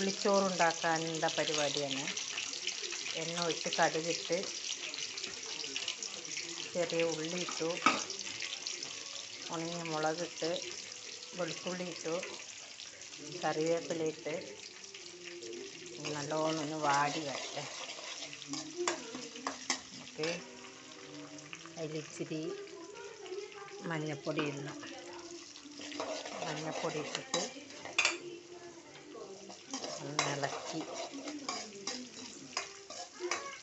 പുളിച്ചോറുണ്ടാക്കാനുള്ള പരിപാടിയാണ്. എണ്ണ ഒഴിച്ച് കടുകിട്ട് ചെറിയ ഉള്ളി ഇട്ടു ഉണങ്ങിയ മുളകിട്ട് വെളുത്തുള്ളി ഇട്ടു കറിവേപ്പില ഇട്ട് നല്ലോണം ഒന്ന് വാടി വരട്ടെ. നമുക്ക് അതിലിച്ചിരി മഞ്ഞൾപ്പൊടി ഇടണം. മഞ്ഞൾപ്പൊടി ഇട്ടിട്ട് ഇളക്കി.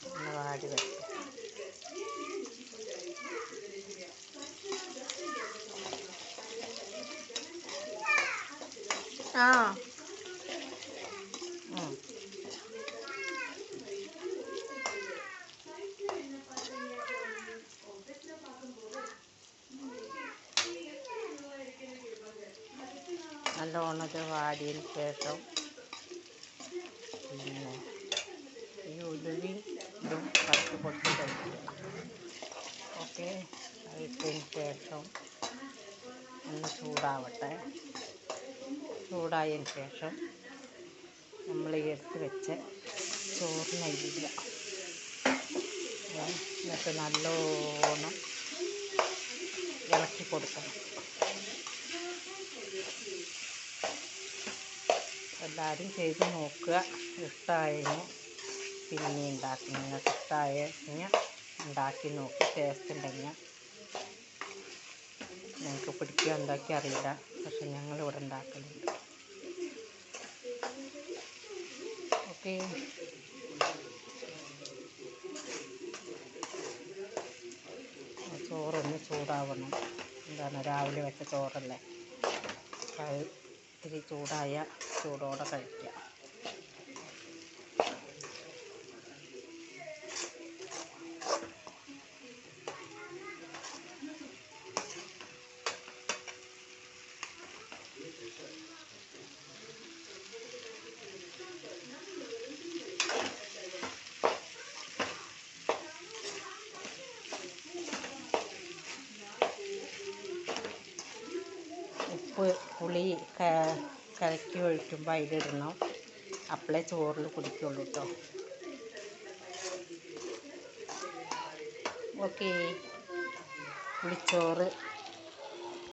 ഒന്ന് വാടി വെക്കും ആ. നല്ലോണം ഇത് വാടിയതിന് ശേഷം ഓക്കെ ഇട്ടതിന് ശേഷം ഒന്ന് ചൂടാവട്ടെ ചൂടായതിന് ശേഷം നമ്മൾ എടുത്ത് വെച്ച ചോറിനരിയില്ല എന്നിട്ട് നല്ലോണം ഇളക്കി കൊടുക്കണം. എല്ലാവരും ചെയ്ത് നോക്കുക. ഇഷ്ടമായെങ്കിൽ പിന്നെ ഉണ്ടാക്കി നിങ്ങൾക്ക് ഇഷ്ടമായ ഉണ്ടാക്കി നോക്കി. ടേസ്റ്റ് ഉണ്ടെങ്കിൽ. ഞങ്ങൾക്ക് പിടിക്കുക എന്താക്കി അറിയില്ല. പക്ഷെ ഞങ്ങളിവിടെ ഉണ്ടാക്കലുണ്ട്. ഓക്കെ. ചോറൊന്ന് ചൂടാവണം. എന്താണ്? രാവിലെ വെച്ച ചോറല്ലേ? അത് ഇത്തിരി ചൂടായ ചൂടോടെ കഴിക്കുക ഉപ്പ് പുളി ക- കലക്കി ഒഴിക്കുമ്പോൾ അതിലിടണം. അപ്പോഴേ ചോറിൽ കുടിക്കുള്ളൂ കേട്ടോ ഓക്കേ. പുളിച്ചോറ്.